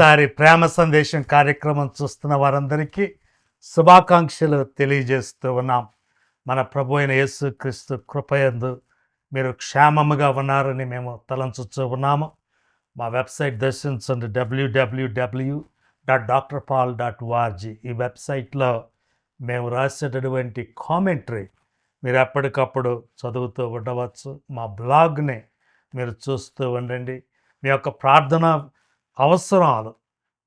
మరొకసారి ప్రేమ సందేశం కార్యక్రమం చూస్తున్న వారందరికీ శుభాకాంక్షలు తెలియజేస్తూ ఉన్నాం. మన ప్రభు అయిన యేసు క్రీస్తు కృపయందు మీరు క్షేమముగా ఉన్నారని మేము తలంచుతూ ఉన్నాము. మా వెబ్సైట్ దర్శించండి. W W W dot doctor Paul dot O R G ఈ వెబ్సైట్లో మేము రాసేటటువంటి కామెంటరీ మీరు ఎప్పటికప్పుడు చదువుతూ ఉండవచ్చు. మా బ్లాగ్ని మీరు చూస్తూ ఉండండి. మీ యొక్క ప్రార్థన అవసరాలు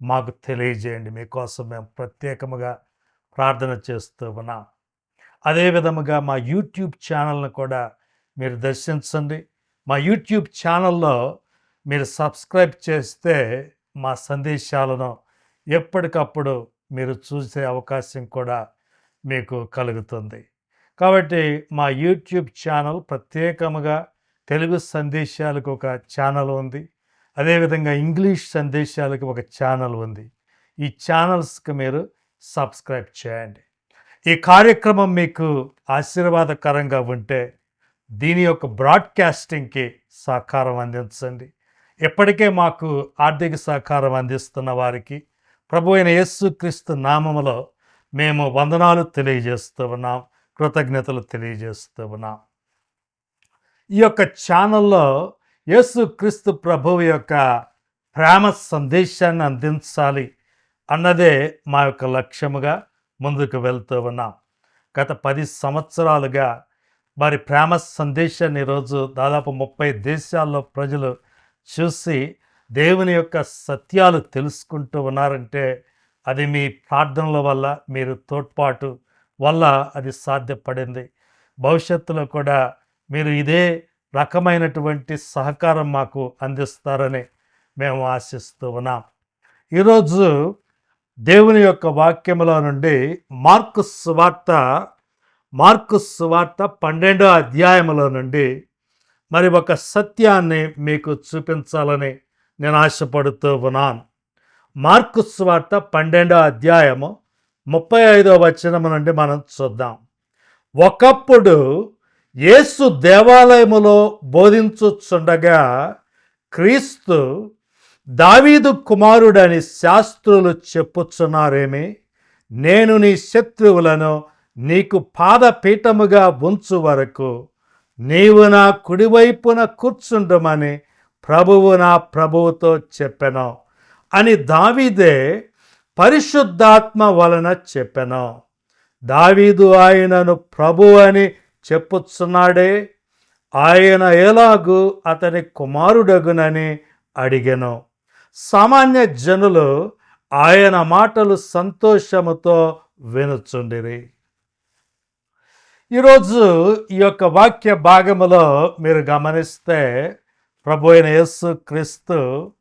మాకు తెలియజేయండి. మీకోసం మేము ప్రత్యేకముగా ప్రార్థన చేస్తూ ఉన్నాం. అదే విధముగా మా యూట్యూబ్ ఛానల్ను కూడా మీరు దర్శించండి. మా యూట్యూబ్ ఛానల్లో మీరు సబ్స్క్రైబ్ చేస్తే మా సందేశాలను ఎప్పటికప్పుడు మీరు చూసే అవకాశం కూడా మీకు కలుగుతుంది. కాబట్టి మా యూట్యూబ్ ఛానల్ ప్రత్యేకముగా తెలుగు సందేశాలకు ఒక ఛానల్ ఉంది. అదేవిధంగా ఇంగ్లీష్ సందేశాలకు ఒక ఛానల్ ఉంది. ఈ ఛానల్స్కి మీరు సబ్స్క్రైబ్ చేయండి. ఈ కార్యక్రమం మీకు ఆశీర్వాదకరంగా ఉంటే దీని యొక్క బ్రాడ్కాస్టింగ్కి సహకారం అందించండి. ఎప్పటికే మాకు ఆర్థిక సహకారం అందిస్తున్న వారికి ప్రభు అయిన యేసుక్రీస్తు నామములో మేము వందనాలు తెలియజేస్తూ ఉన్నాం. కృతజ్ఞతలు తెలియజేస్తూ ఉన్నాం. ఈ యొక్క ఛానల్లో యేసుక్రీస్తు ప్రభువు యొక్క ప్రేమ సందేశాన్ని అందించాలి అన్నదే మా యొక్క లక్ష్యముగా ముందుకు వెళ్తూ ఉన్నాం. గత పది సంవత్సరాలుగా మరి ప్రేమ సందేశాన్ని ఈరోజు దాదాపు ముప్పై దేశాల్లో ప్రజలు చూసి దేవుని యొక్క సత్యాలు తెలుసుకుంటూ ఉన్నారంటే అది మీ ప్రార్థనల వల్ల మీరు తోడ్పాటు వల్ల అది సాధ్యపడింది. భవిష్యత్తులో కూడా మీరు ఇదే రకమైనటువంటి సహకారం మాకు అందిస్తారని మేము ఆశిస్తూ ఉన్నాం. ఈరోజు దేవుని యొక్క వాక్యములో నుండి మార్కు సువార్త మార్కు సువార్త పన్నెండో అధ్యాయములో నుండి మరి ఒక సత్యాన్ని మీకు చూపించాలని నేను ఆశపడుతూ ఉన్నాను. మార్కు సువార్త పన్నెండో అధ్యాయము ముప్పై ఐదో వచనము నుండి మనం చూద్దాం. ఒకప్పుడు యేసు దేవాలయములో బోధించుచుండగా క్రీస్తు దావీదు కుమారుడని శాస్త్రులు చెప్పుచున్నారేమి? నేను నీ శత్రువులను నీకు పాదపీఠముగా ఉంచు వరకు నీవు నా కుడివైపున కూర్చుండమని ప్రభువు నా ప్రభువుతో చెప్పెను అని దావీదే పరిశుద్ధాత్మ వలన చెప్పెను. దావీదు ఆయనను ప్రభు అని చెప్పుచున్నాడే ఆయన ఎలాగూ అతని కుమారుడగునని అడిగెను. సామాన్య జనులు ఆయన మాటలు సంతోషముతో వినుచుండిరి. ఈరోజు ఈ యొక్క వాక్య భాగములో మీరు గమనిస్తే ప్రభు అయిన యేసు క్రీస్తు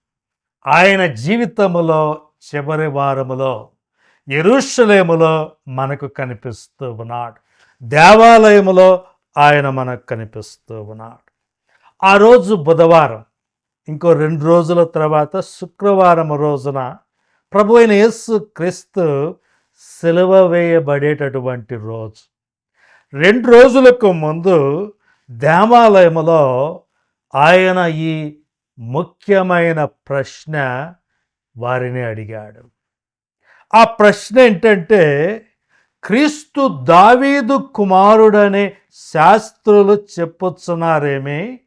ఆయన జీవితములో చివరి వారములో ఎరుషలేములో మనకు కనిపిస్తూ ఉన్నాడు. దేవాలయములో ఆయన మనకు కనిపిస్తూ ఉన్నాడు. ఆ రోజు బుధవారం ఇంకో రెండు రోజుల తర్వాత శుక్రవారం రోజున ప్రభు అయిన యేసు క్రీస్తు సెలవ వేయబడేటటువంటి రోజు. రెండు రోజులకు ముందు దేవాలయములో ఆయన ఈ ముఖ్యమైన ప్రశ్న వారిని అడిగాడు. ఆ ప్రశ్న ఏంటంటే క్రీస్తు దావీదు కుమారుడనే శాస్త్రులు చెప్పుచున్నారేమి?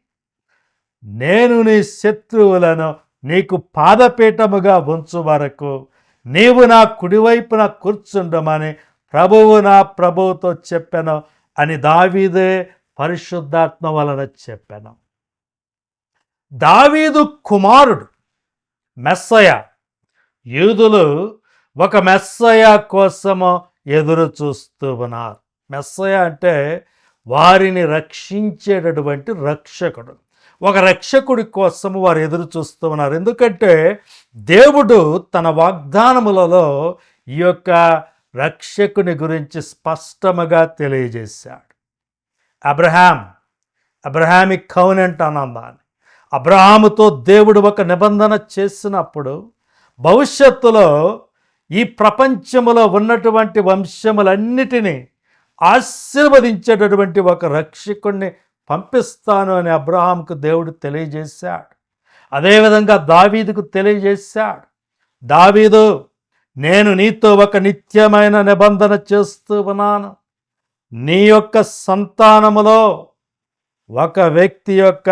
నేను నీ శత్రువులను నీకు పాదపీఠముగా ఉంచు వరకు నీవు నా కుడివైపున కూర్చుండమని ప్రభువు నా ప్రభువుతో చెప్పాను అని దావీదే పరిశుద్ధాత్మ వలన చెప్పాను. దావీదు కుమారుడు మెస్సయ. యూదులు ఒక మెస్సయ కోసము ఎదురు చూస్తూ ఉన్నారు. మెస్సయ అంటే వారిని రక్షించేటటువంటి రక్షకుడు. ఒక రక్షకుడి కోసము వారు ఎదురు చూస్తూ ఉన్నారు. ఎందుకంటే దేవుడు తన వాగ్దానములలో ఈ యొక్క రక్షకుని గురించి స్పష్టముగా తెలియజేశాడు. అబ్రహాం అబ్రహామిక్ కౌనెంట్ అన్నదాన్ని అబ్రహాముతో దేవుడు ఒక నిబంధన చేసినప్పుడు భవిష్యత్తులో ఈ ప్రపంచములో ఉన్నటువంటి వంశములన్నిటినీ ఆశీర్వదించేటటువంటి ఒక రక్షకుణ్ణి పంపిస్తాను అని అబ్రహాంకు దేవుడు తెలియజేశాడు. అదేవిధంగా దావీదుకు తెలియజేశాడు. దావీదు నేను నీతో ఒక నిత్యమైన నిబంధన చేస్తూ ఉన్నాను. నీ యొక్క సంతానములో ఒక వ్యక్తి యొక్క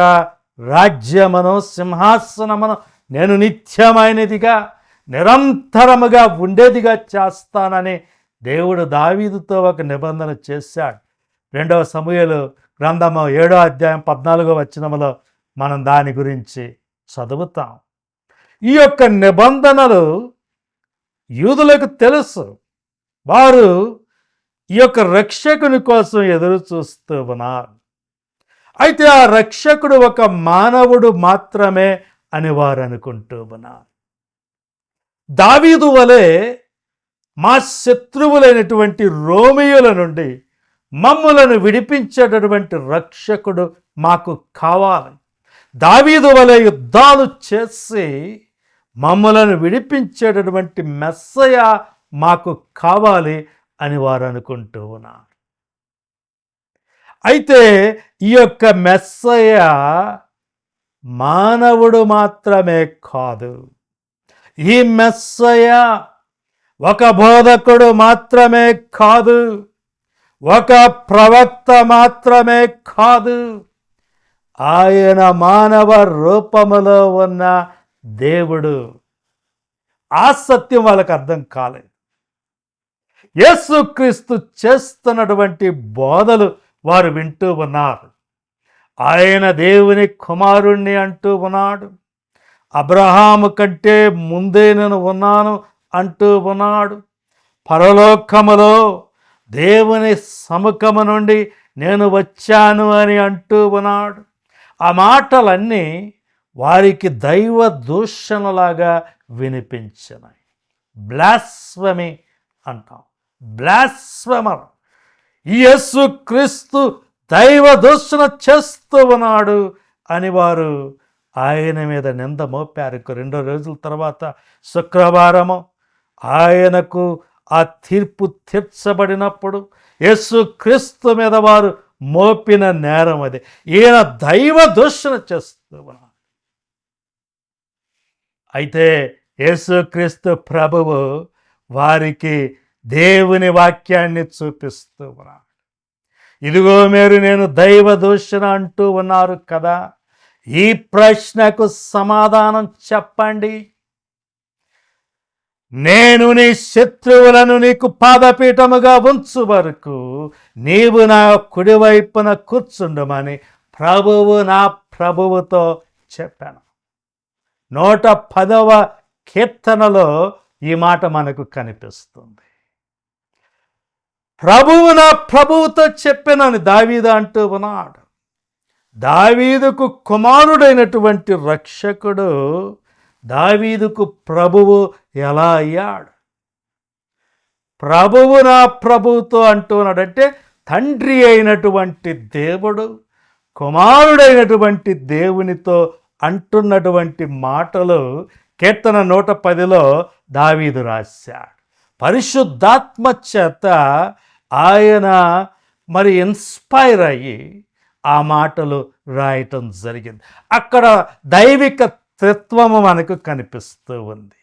రాజ్యమను సింహాసనమును నేను నిత్యమైనదిగా నిరంతరముగా ఉండేదిగా చేస్తానని దేవుడు దావీదుతో ఒక నిబంధన చేశాడు. రెండవ సమూహలు గ్రంథము ఏడో అధ్యాయం పద్నాలుగో వచ్చినములో మనం దాని గురించి చదువుతాం. ఈ యొక్క నిబంధనలు యూదులకు తెలుసు. వారు ఈ యొక్క రక్షకుని కోసం ఎదురు చూస్తూ ఉన్నారు. అయితే ఆ రక్షకుడు ఒక మానవుడు మాత్రమే అని వారు అనుకుంటూ ఉన్నారు. దావీదు వలె మా శత్రువులైనటువంటి రోమియోల నుండి మమ్ములను విడిపించేటటువంటి రక్షకుడు మాకు కావాలి. దావీదు వలె యుద్ధాలు చేసి మమ్మలను విడిపించేటటువంటి మెస్సయ మాకు కావాలి అని వారు అనుకుంటూ ఉన్నారు. అయితే ఈ యొక్క మెస్సయ మానవుడు మాత్రమే కాదు. ఈ మెస్సయ ఒక బోధకుడు మాత్రమే కాదు ఒక ప్రవక్త మాత్రమే కాదు. ఆయన మానవ రూపములో ఉన్న దేవుడు. ఆ సత్యం వాళ్ళకి అర్థం కాలేదు. యేసుక్రీస్తు చేస్తున్నటువంటి బోధలు వారు వింటూ ఉన్నారు. ఆయన దేవుని కుమారుణ్ణి అంటూ ఉన్నాడు. అబ్రహాము కంటే ముందే నేను ఉన్నాను అంటూ ఉన్నాడు. పరలోకములో దేవుని సముఖము నుండి నేను వచ్చాను అని అంటూ ఉన్నాడు. ఆ మాటలన్నీ వారికి దైవ దూషణలాగా వినిపించినాయి. బ్లాస్వమి అంటాం. బ్లాస్వమర్. యేసు క్రీస్తు దైవ దూషణ చేస్తూ ఉన్నాడు అని వారు ఆయన మీద నింద మోపారు. రెండు రెండో రోజుల తర్వాత శుక్రవారము ఆయనకు ఆ తీర్పు తీర్చబడినప్పుడు యేసు క్రీస్తు మీద వారు మోపిన నేరం అది. ఈయన దైవ దూషణ చేస్తూ అయితే యేసుక్రీస్తు ప్రభువు వారికి దేవుని వాక్యాన్ని చూపిస్తూ ఉన్నాడు. ఇదిగో మీరు నేను దైవ దూషణ అంటూ ఉన్నారు కదా. ఈ ప్రశ్నకు సమాధానం చెప్పండి. నేను నీ శత్రువులను నీకు పాదపీఠముగా ఉంచు వరకు నీవు నా కుడివైపున కూర్చుండమని ప్రభువు నా ప్రభువుతో చెప్పాను. నూట పదవ కీర్తనలో ఈ మాట మనకు కనిపిస్తుంది. ప్రభువు నా ప్రభువుతో చెప్పానని దావీద అంటూ ఉన్నాడు. దావీదుకు కుమారుడైనటువంటి రక్షకుడు దావీదుకు ప్రభువు ఎలా అయ్యాడు? ప్రభువు నా ప్రభువుతో అంటున్నాడంటే తండ్రి అయినటువంటి దేవుడు కుమారుడైనటువంటి దేవునితో అంటున్నటువంటి మాటలు కీర్తన నూట పదిలో దావీదు రాశాడు. పరిశుద్ధాత్మ చేత ఆయన మరి ఇన్స్పైర్ అయ్యి ఆ మాటలు రాయటం జరిగింది. అక్కడ దైవిక త్రిత్వము మనకు కనిపిస్తూ ఉంది.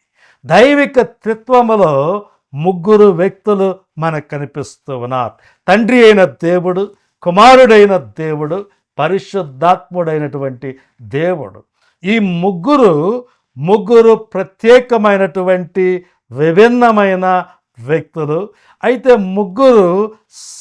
దైవిక త్రిత్వములో ముగ్గురు వ్యక్తులు మనకు కనిపిస్తూ ఉన్నారు. తండ్రి అయిన దేవుడు కుమారుడైన దేవుడు పరిశుద్ధాత్ముడైనటువంటి దేవుడు. ఈ ముగ్గురు ముగ్గురు ప్రత్యేకమైనటువంటి విభిన్నమైన వ్యక్తులు. అయితే ముగ్గురు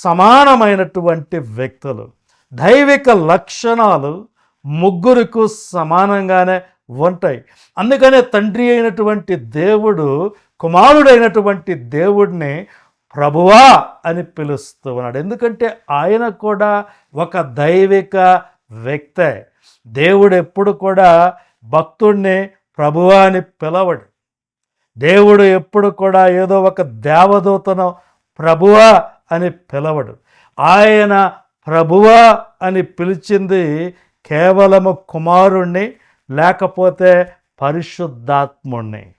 సమానమైనటువంటి వ్యక్తులు. దైవిక లక్షణాలు ముగ్గురికి సమానంగానే ఉంటాయి. అందుకనే తండ్రి అయినటువంటి దేవుడు కుమారుడైనటువంటి దేవుడిని ప్రభువా అని పిలుస్తూ ఉన్నాడు. ఎందుకంటే ఆయన కూడా ఒక దైవిక వ్యక్తే. దేవుడు ఎప్పుడు కూడా భక్తుడిని ప్రభువా అని పిలవడు. దేవుడు ఎప్పుడు కూడా ఏదో ఒక దేవదూతను ప్రభువా అని పిలవడు. ఆయన ప్రభువా అని పిలిచింది కేవలము కుమారుణ్ణి లేకపోతే పరిశుద్ధాత్ముణ్ణి.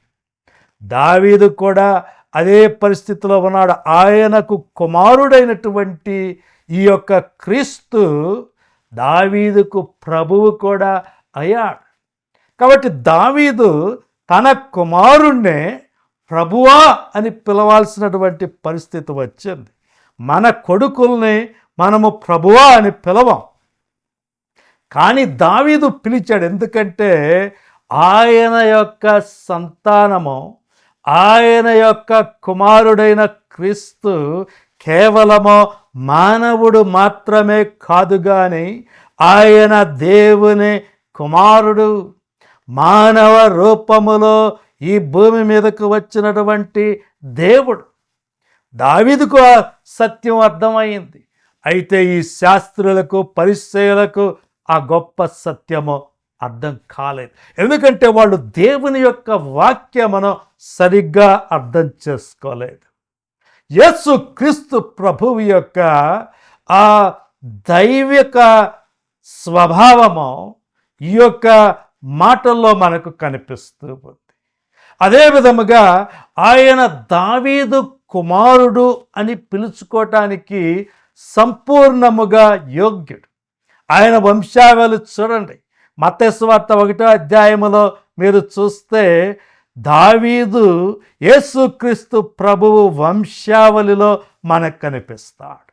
దావీదు కూడా అదే పరిస్థితిలో ఉన్నాడు. ఆయనకు కుమారుడైనటువంటి ఈ యొక్క క్రీస్తు దావీదుకు ప్రభువు కూడా అయ్యాడు. కాబట్టి దావీదు తన కుమారుణ్ణే ప్రభువా అని పిలవాల్సినటువంటి పరిస్థితి వచ్చింది. మన కొడుకుల్ని మనము ప్రభువా అని పిలవం. కానీ దావీదు పిలిచాడు. ఎందుకంటే ఆయన యొక్క సంతానము ఆయన యొక్క కుమారుడైన క్రీస్తు కేవలము మానవుడు మాత్రమే కాదు కానీ ఆయన దేవుని కుమారుడు. మానవ రూపములో ఈ భూమి మీదకు వచ్చినటువంటి దేవుడు. దావీదుకు ఆ సత్యం అర్థమైంది. అయితే ఈ శాస్త్రులకు పరిశ్రయలకు ఆ గొప్ప సత్యము అర్థం కాలేదు. ఎందుకంటే వాళ్ళు దేవుని యొక్క వాక్యమును సరిగ్గా అర్థం చేసుకోలేదు. యేసు క్రీస్తు ప్రభువు యొక్క ఆ దైవిక స్వభావము ఈ యొక్క మాటల్లో మనకు కనిపిస్తూ ఉంది. అదే విధముగా ఆయన దావీదు కుమారుడు అని పిలుచుకోవటానికి సంపూర్ణముగా యోగ్యుడు. ఆయన వంశావళి చూడండి. మతేశ్వార్త ఒకటో అధ్యాయములో మీరు చూస్తే దావీదు యేసుక్రీస్తు ప్రభువు వంశావళిలో మనకు కనిపిస్తాడు.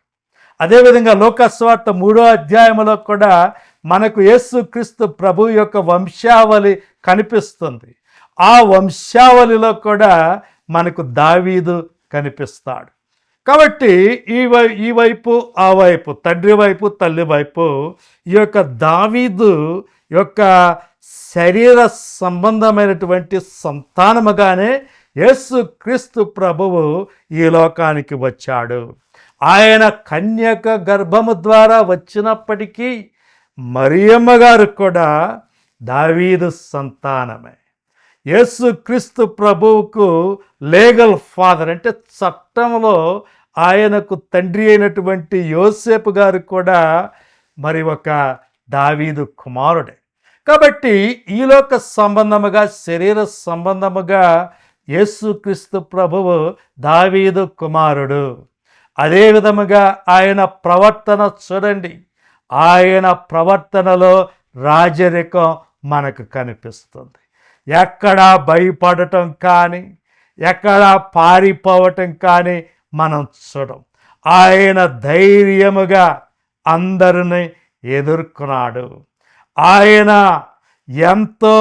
అదేవిధంగా లోకస్వార్త మూడో అధ్యాయంలో కూడా మనకు యేసుక్రీస్తు ప్రభు యొక్క వంశావళి కనిపిస్తుంది. ఆ వంశావళిలో కూడా మనకు దావీదు కనిపిస్తాడు. కాబట్టి ఈ వై ఈ వైపు ఆ వైపు తండ్రి వైపు తల్లి వైపు ఈ యొక్క దావీదు యొక్క శరీర సంబంధమైనటువంటి సంతానముగానే యేసు క్రీస్తు ప్రభువు ఈ లోకానికి వచ్చాడు. ఆయన కన్యక గర్భము ద్వారా వచ్చినప్పటికీ మరియమ్మ గారు కూడా దావీదు సంతానమే. యేసు క్రీస్తు ప్రభువుకు లీగల్ ఫాదర్ అంటే చట్టంలో ఆయనకు తండ్రి అయినటువంటి యోసేపు గారు కూడా మరి ఒక దావీదు కుమారుడే. కాబట్టి ఈలోక సంబంధముగా శరీర సంబంధముగా యేసుక్రీస్తు ప్రభువు దావీదు కుమారుడు. అదే విధముగా ఆయన ప్రవర్తన చూడండి. ఆయన ప్రవర్తనలో రాజరికం మనకు కనిపిస్తుంది. ఎక్కడా భయపడటం కానీ ఎక్కడా పారిపోవటం కానీ మనం చూడం. ఆయన ధైర్యముగా అందరిని ఎదుర్కొన్నాడు. ఆయన ఎంతో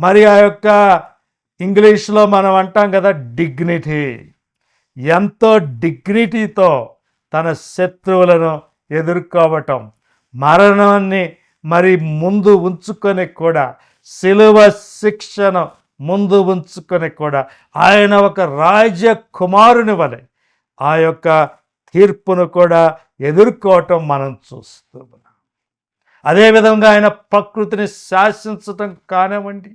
మరి ఆ యొక్క ఇంగ్లీష్లో మనం అంటాం కదా డిగ్నిటీ. ఎంతో డిగ్నిటీతో తన శత్రువులను ఎదుర్కోవటం. మరణాన్ని మరి ముందు ఉంచుకొని కూడా శిలువ శిక్షను ముందు ఉంచుకొని కూడా ఆయన ఒక రాజకుమారుని వలె ఆ యొక్క తీర్పును కూడా ఎదుర్కోవటం మనం చూస్తూ ఉన్నాం అదేవిధంగా ఆయన ప్రకృతిని శాసించటం కానివ్వండి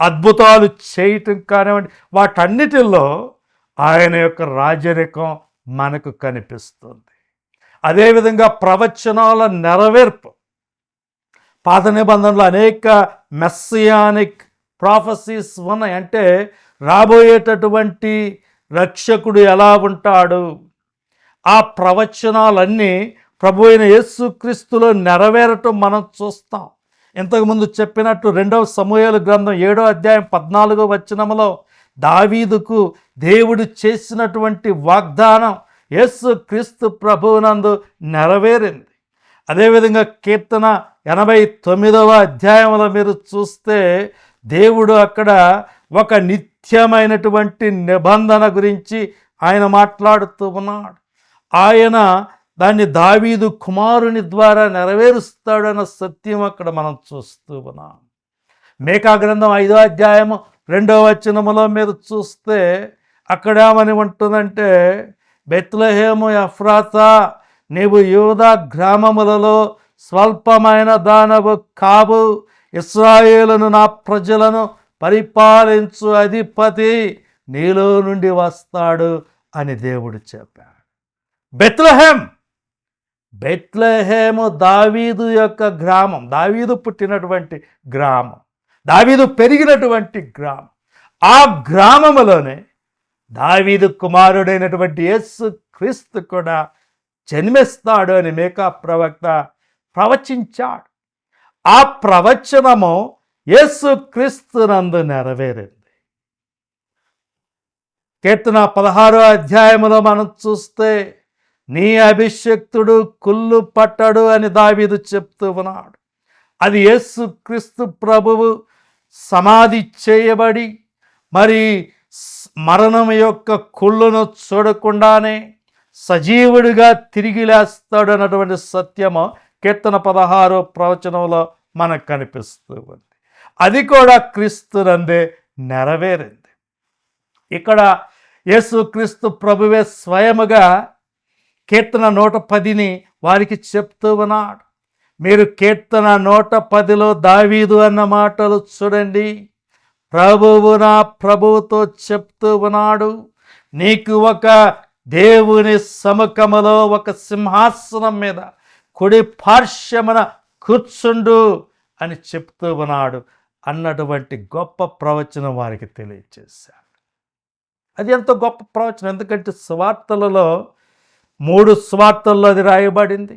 అద్భుతాలు చేయటం కానివ్వండి వాటన్నిటిలో ఆయన యొక్క రాజరికం మనకు కనిపిస్తుంది. అదేవిధంగా ప్రవచనాల నెరవేర్పు. పాత నిబంధనలు అనేక మెస్సియానిక్ ప్రాఫసీస్ ఉన్నాయి. అంటే రాబోయేటటువంటి రక్షకుడు ఎలా ఉంటాడు? ఆ ప్రవచనాలన్నీ ప్రభు అయిన యేసుక్రీస్తులో నెరవేరటం మనం చూస్తాం. ఇంతకుముందు చెప్పినట్టు రెండవ సమూహాల గ్రంథం ఏడో అధ్యాయం పద్నాలుగో వచనంలో దావీదుకు దేవుడు చేసినటువంటి వాగ్దానం యేసు క్రీస్తు ప్రభువునందు నెరవేరింది. అదేవిధంగా కీర్తన ఎనభై తొమ్మిదవ అధ్యాయంలో మీరు చూస్తే దేవుడు అక్కడ ఒక నిత్యమైనటువంటి నిబంధన గురించి ఆయన మాట్లాడుతూ ఉన్నాడు. ఆయన దాన్ని దావీదు కుమారుని ద్వారా నెరవేరుస్తాడన్న సత్యం అక్కడ మనం చూస్తూ ఉన్నాం. మేకా గ్రంథం ఐదో అధ్యాయము రెండో వచనములో మీరు చూస్తే అక్కడ ఏమని ఉంటుందంటే బెత్లహేము ఎఫ్రాతా నీవు యూదా గ్రామములలో స్వల్పమైన దానవు కావు ఇస్రాయేలును నా ప్రజలను పరిపాలించు అధిపతి నీలో నుండి వస్తాడు అని దేవుడు చెప్పాడు. బెత్లహేమ్ బెత్లహేము దావీదు యొక్క గ్రామం దావీదు పుట్టినటువంటి గ్రామం దావీదు పెరిగినటువంటి గ్రామం. ఆ గ్రామములోనే దావీదు కుమారుడైనటువంటి యేసు క్రీస్తు కూడా జన్మిస్తాడు అని మేకా ప్రవక్త ప్రవచించాడు. ఆ ప్రవచనము యేసు క్రీస్తునందు నెరవేరింది. కీర్తన పదహారో అధ్యాయములో మనం చూస్తే నీ అభిషక్తుడు కుళ్ళు పట్టడు అని దావీదు చెప్తూ ఉన్నాడు. అది యేసు క్రీస్తు ప్రభువు సమాధి చేయబడి మరి మరణం యొక్క కుళ్ళును చూడకుండానే సజీవుడిగా తిరిగి లేస్తాడు అన్నటువంటి సత్యము కీర్తన పదహారో ప్రవచనంలో మనకు కనిపిస్తూ ఉంది. అది కూడా క్రీస్తునందే నెరవేరింది. ఇక్కడ యేసుక్రీస్తు ప్రభువే స్వయముగా కీర్తన నూట పదిని వారికి చెప్తూ ఉన్నాడు. మీరు కీర్తన నూట పదిలో దావీదు అన్న మాటలు చూడండి. ప్రభువు నా ప్రభువుతో చెప్తూ ఉన్నాడు. నీకు ఒక దేవుని సముఖములో ఒక సింహాసనం మీద కుడి పార్శ్వమున కూర్చుండు అని చెప్తూ ఉన్నాడు. అన్నటువంటి గొప్ప ప్రవచనం వారికి తెలియచేశాడు. అది ఎంతో గొప్ప ప్రవచనం. ఎందుకంటే స్వార్థలలో మూడు స్వార్థల్లో అది రాయబడింది.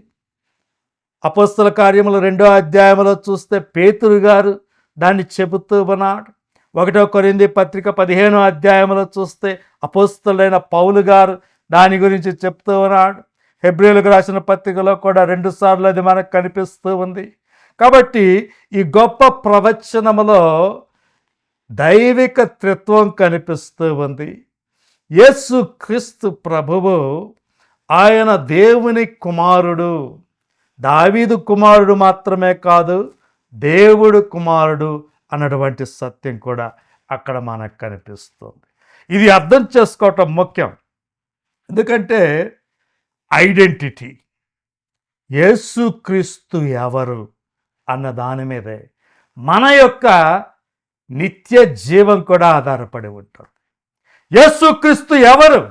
అపస్తుల కార్యములు రెండో అధ్యాయంలో చూస్తే పేతురు గారు దాన్ని చెబుతూ ఉన్నాడు. ఒకటో కొరింది పత్రిక పదిహేనో అధ్యాయంలో చూస్తే అపోస్తులైన పౌలు గారు దాని గురించి చెప్తూ ఉన్నాడు. హెబ్రిలకు రాసిన పత్రికలో కూడా రెండుసార్లు అది మనకు కనిపిస్తూ ఉంది. కాబట్టి ఈ గొప్ప ప్రవచనములో దైవిక త్రిత్వం కనిపిస్తూ ఉంది. యేసు క్రీస్తు ప్రభువు ఆయన దేవుని కుమారుడు. దావీదు కుమారుడు మాత్రమే కాదు దేవుడు కుమారుడు అన్నటువంటి సత్యం కూడా అక్కడ మనకు కనిపిస్తుంది. ఇది అర్థం చేసుకోవటం ముఖ్యం. ఎందుకంటే ఐడెంటిటీ. యేసుక్రీస్తు ఎవరు? అన్న దాని మీదే. మన యొక్క నిత్య జీవం కూడా ఆధారపడి ఉంటుంది. యేసుక్రీస్తు ఎవరు?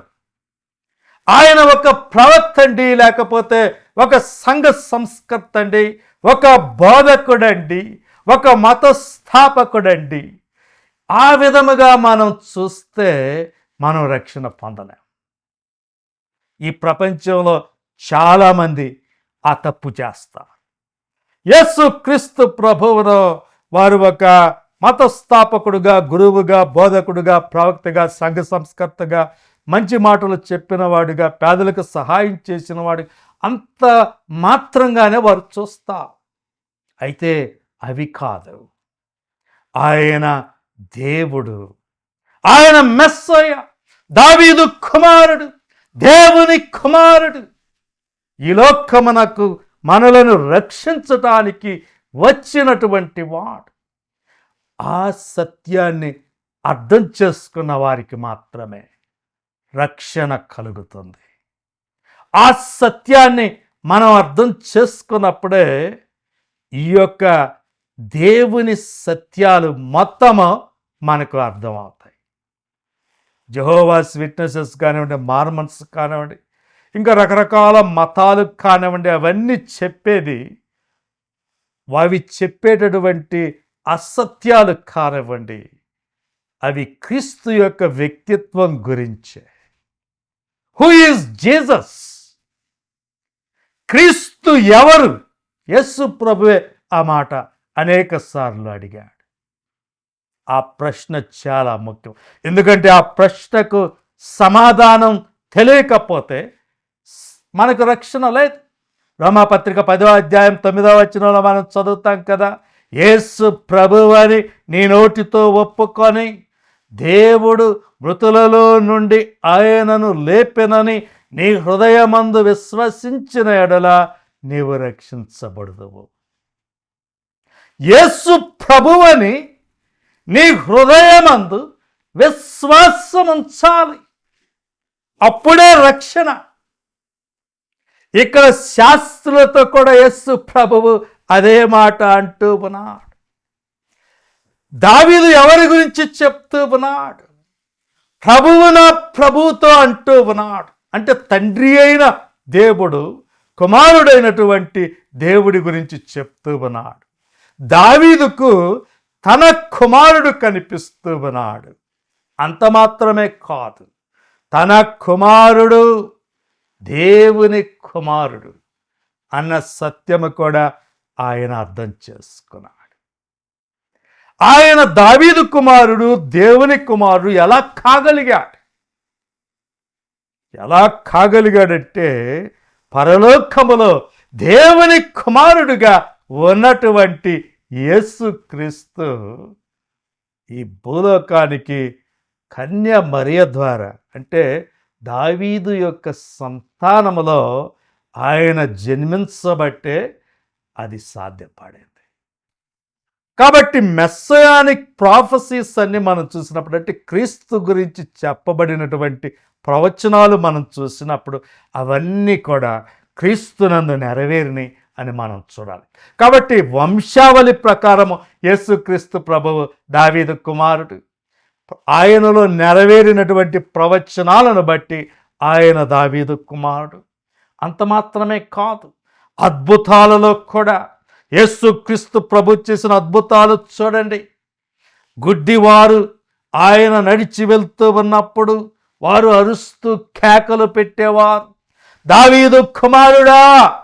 ఆయన ఒక ప్రవక్త అండి లేకపోతే ఒక సంఘ సంస్కర్త అండి ఒక బోధకుడండి ఒక మత స్థాపకుడండి ఆ విధముగా మనం చూస్తే మనం రక్షణ పొందలేం. ఈ ప్రపంచంలో చాలామంది ఆ తప్పు చేస్తారు. యేసు క్రీస్తు ప్రభువును వారు ఒక మతస్థాపకుడుగా గురువుగా బోధకుడుగా ప్రవక్తగా సంఘ సంస్కర్తగా మంచి మాటలు చెప్పినవాడిగా పేదలకు సహాయం చేసిన వాడు అంత మాత్రంగానే వారు చూస్తా. అయితే అవి కాదు. ఆయన దేవుడు. ఆయన మెస్సయ దావీదు కుమారుడు దేవుని కుమారుడు. ఈ లోకమునకు మనలను రక్షించటానికి వచ్చినటువంటి వాడు. ఆ సత్యాన్ని అర్థం చేసుకున్న వారికి మాత్రమే రక్షణ కలుగుతుంది. ఆ సత్యాన్ని మనం అర్థం చేసుకున్నప్పుడే ఈ యొక్క దేవుని సత్యాలు మొత్తము మనకు అర్థమవుతాయి. జహోవాస్ విట్నెసెస్ కానివ్వండి మార్మన్స్ కానివ్వండి ఇంకా రకరకాల మతాలు కానివ్వండి అవన్నీ చెప్పేది అవి చెప్పేటటువంటి అసత్యాలు కానివ్వండి అవి క్రీస్తు యొక్క వ్యక్తిత్వం గురించే. హూ ఈజ్ జీసస్ క్రీస్తు ఎవరు? యస్సు ప్రభువే ఆ మాట అనేక సార్లు అడిగాడు. ఆ ప్రశ్న చాలా ముఖ్యం. ఎందుకంటే ఆ ప్రశ్నకు సమాధానం తెలియకపోతే మనకు రక్షణ లేదు. రోమాపత్రిక పదో అధ్యాయం తొమ్మిదవ వచనంలో మనం చదువుతాం కదా యేసు ప్రభువు అని నీ నోటితో ఒప్పుకొని దేవుడు మృతులలో నుండి ఆయనను లేపెనని నీ హృదయమందు విశ్వసించిన ఎడల నీవు రక్షించబడదువు. యేసు ప్రభువని నీ హృదయమందు విశ్వాసం ఉంచాలి అప్పుడే రక్షణ. ఇక్కడ శాస్త్రులతో కూడా ఎస్సు ప్రభువు అదే మాట అంటూ ఉన్నాడు. దావీదు ఎవరి గురించి చెప్తూ ఉన్నాడు? ప్రభువు నా ప్రభుతో అంటూ ఉన్నాడు. అంటే తండ్రి అయిన దేవుడు కుమారుడైనటువంటి దేవుడి గురించి చెప్తూ ఉన్నాడు. దావీదుకు తన కుమారుడు కనిపిస్తూ ఉన్నాడు. అంత మాత్రమే కాదు తన కుమారుడు దేవుని కుమారుడు అన్న సత్యము కూడా ఆయన అర్థం చేసుకున్నాడు. ఆయన దావీదు కుమారుడు దేవుని కుమారుడు ఎలా కాగలిగాడు? ఎలా కాగలిగాడంటే పరలోకములో దేవుని కుమారుడుగా ఉన్నటువంటి యేసుక్రీస్తు ఈ భూలోకానికి కన్య మరియ ద్వారా అంటే దావీదు యొక్క సంతానములో ఆయన జన్మించబట్టే అది సాధ్యపడింది. కాబట్టి మెస్సయానిక్ ప్రాఫసీస్ అన్ని మనం చూసినప్పుడు అంటే క్రీస్తు గురించి చెప్పబడినటువంటి ప్రవచనాలు మనం చూసినప్పుడు అవన్నీ కూడా క్రీస్తునందు నెరవేరిని అని మనం చూడాలి. కాబట్టి వంశావళి ప్రకారము యేసుక్రీస్తు ప్రభువు దావీదు కుమారుడు ఆయనలో నెరవేరినటువంటి ప్రవచనాలను బట్టి ఆయన దావీదు కుమారుడు. అంత మాత్రమే కాదు అద్భుతాలలో కూడా. యేసుక్రీస్తు ప్రభు చేసిన అద్భుతాలు చూడండి. గుడ్డివారు ఆయన నడిచి వెళ్తూ ఉన్నప్పుడు వారు అరుస్తూ కేకలు పెట్టేవారు. దావీదు కుమారుడా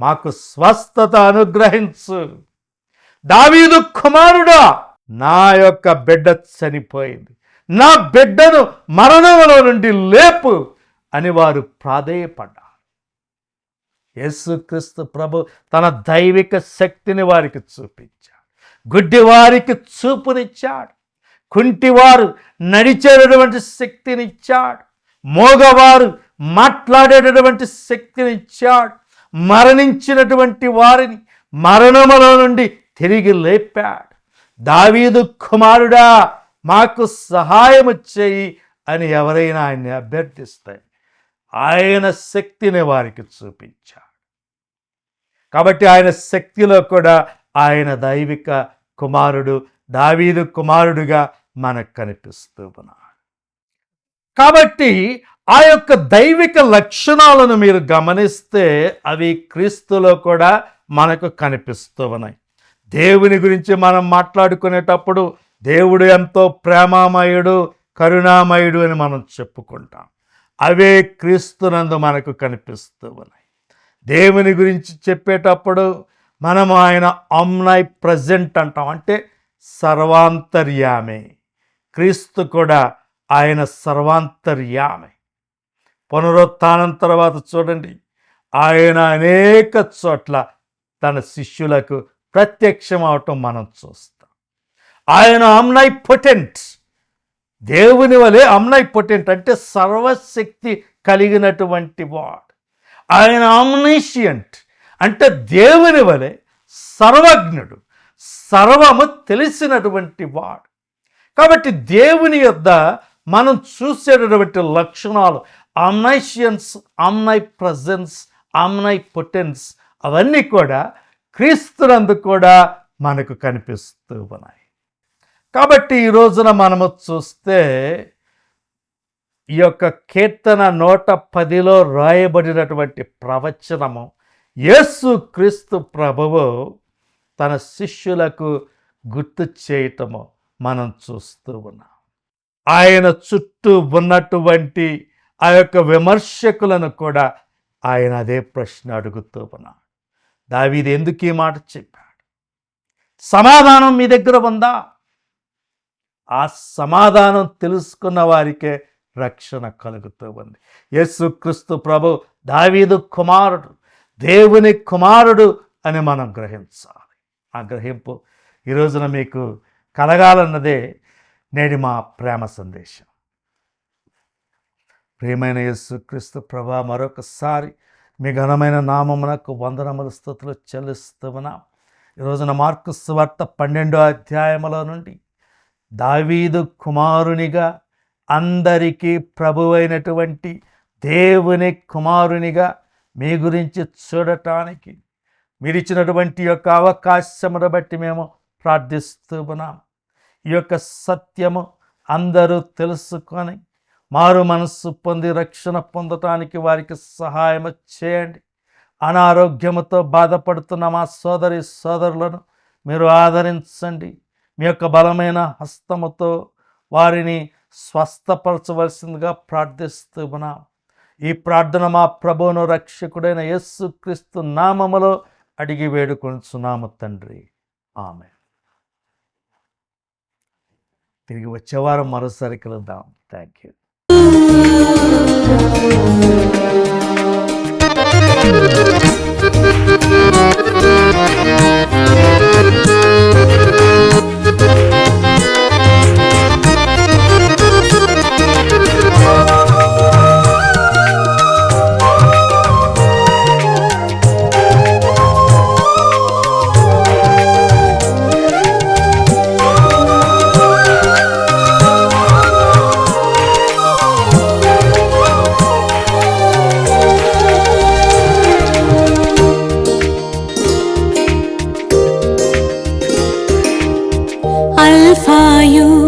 మాకు స్వస్థత అనుగ్రహించు. దావీదు కుమారుడా నా యొక్క బిడ్డ చనిపోయింది. నా బిడ్డను మరణంలో నుండి లేపు. అని వారు ప్రాధేయపడ్డారు. యేసుక్రీస్తు ప్రభు తన దైవిక శక్తిని వారికి చూపించాడు. గుడ్డివారికి చూపునిచ్చాడు. కుంటివారు నడిచేటటువంటి శక్తినిచ్చాడు. మోగవారు మాట్లాడేటటువంటి శక్తినిచ్చాడు. మరణించినటువంటి వారిని మరణములో నుండి తిరిగి లేపాడు. దావీదు కుమారుడా మాకు సహాయము చేయి అని ఎవరైనా ఆయన్ని అభ్యర్థిస్తే ఆయన శక్తిని వారికి చూపించాడు. కాబట్టి ఆయన శక్తిలో కూడా ఆయన దైవిక కుమారుడు దావీదు కుమారుడుగా మనకు కనిపిస్తూ ఉన్నాడు. కాబట్టి ఆ యొక్క దైవిక లక్షణాలను మీరు గమనిస్తే అవి క్రీస్తులో కూడా మనకు కనిపిస్తూ ఉన్నాయి. దేవుని గురించి మనం మాట్లాడుకునేటప్పుడు దేవుడు ఎంతో ప్రేమామయుడు కరుణామయుడు అని మనం చెప్పుకుంటాం. అవే క్రీస్తునందు మనకు కనిపిస్తూ ఉన్నాయి దేవుని గురించి చెప్పేటప్పుడు మనం ఆయన అమ్నాయ్ ప్రజెంట్ అంటాం. అంటే సర్వాంతర్యామే. క్రీస్తు కూడా ఆయన సర్వాంతర్యామే. పునరుత్నం తర్వాత చూడండి. ఆయన అనేక చోట్ల తన శిష్యులకు ప్రత్యక్షం అవటం మనం చూస్తాం. ఆయన అమ్నాయ్ పొటెంట్ దేవుని వలె అమ్నై పొటెంట్ అంటే సర్వశక్తి కలిగినటువంటి వాడు. ఆయన ఆమ్నేషియంట్ అంటే దేవుని వలె సర్వజ్ఞుడు సర్వము తెలిసినటువంటి వాడు. కాబట్టి దేవుని యొద్ద మనం చూసేటటువంటి లక్షణాలు అమ్నైషియన్స్ అమ్నై ప్రజెన్స్ అమ్నై పొటెన్స్ అవన్నీ కూడా క్రీస్తునందు కూడా మనకు కనిపిస్తూ ఉన్నాయి. కాబట్టి ఈ రోజున మనము చూస్తే ఈ యొక్క కీర్తన నూట పదిలో రాయబడినటువంటి ప్రవచనము. యేసు క్రీస్తు ప్రభువు తన శిష్యులకు గుర్తు చేయటము మనం చూస్తూ ఉన్నాం. ఆయన చుట్టూ ఉన్నటువంటి ఆ యొక్క విమర్శకులను కూడా ఆయన అదే ప్రశ్న అడుగుతూ ఉన్నాడు. దావీది ఎందుకు ఈ మాట చెప్పాడు? సమాధానం మీ దగ్గర ఉందా? ఆ సమాధానం తెలుసుకున్న వారికే రక్షణ కలుగుతూ ఉంది. యేసుక్రీస్తు ప్రభు దావీదు కుమారుడు దేవుని కుమారుడు అని మనం గ్రహించాలి. ఆ గ్రహింపు ఈరోజున మీకు కలగాలన్నదే నేటి మా ప్రేమ సందేశం. ప్రియమైన యేసుక్రీస్తు ప్రభా మరొకసారి మీ ఘనమైన నామమునకు వందనముల స్థుతులు చెల్లిస్తున్నాం ఈ రోజున మార్కు స్వార్త పన్నెండో అధ్యాయముల నుండి దావీదు కుమారునిగా అందరికీ ప్రభువైనటువంటి దేవుని కుమారునిగా మీ గురించి చూడటానికి మీరు ఇచ్చినటువంటి యొక్క అవకాశమును బట్టి మేము ప్రార్థిస్తూ ఉన్నాం. ఈ యొక్క సత్యము అందరూ తెలుసుకొని మారు మనస్సు పొంది రక్షణ పొందటానికి వారికి సహాయం చేయండి. అనారోగ్యముతో బాధపడుతున్న మా సోదరి సోదరులను మీరు ఆదరించండి. మీ యొక్క బలమైన హస్తముతో వారిని స్వస్థపరచవలసిందిగా ప్రార్థిస్తున్నా. ఈ ప్రార్థన మా ప్రభువును రక్షకుడైన యేసుక్రీస్తు నామములో అడిగి వేడుకొంచున్నాము తండ్రి. ఆమె తిరిగి వచ్చేవారం మరోసారి కలుద్దాం. Thank you. الفايو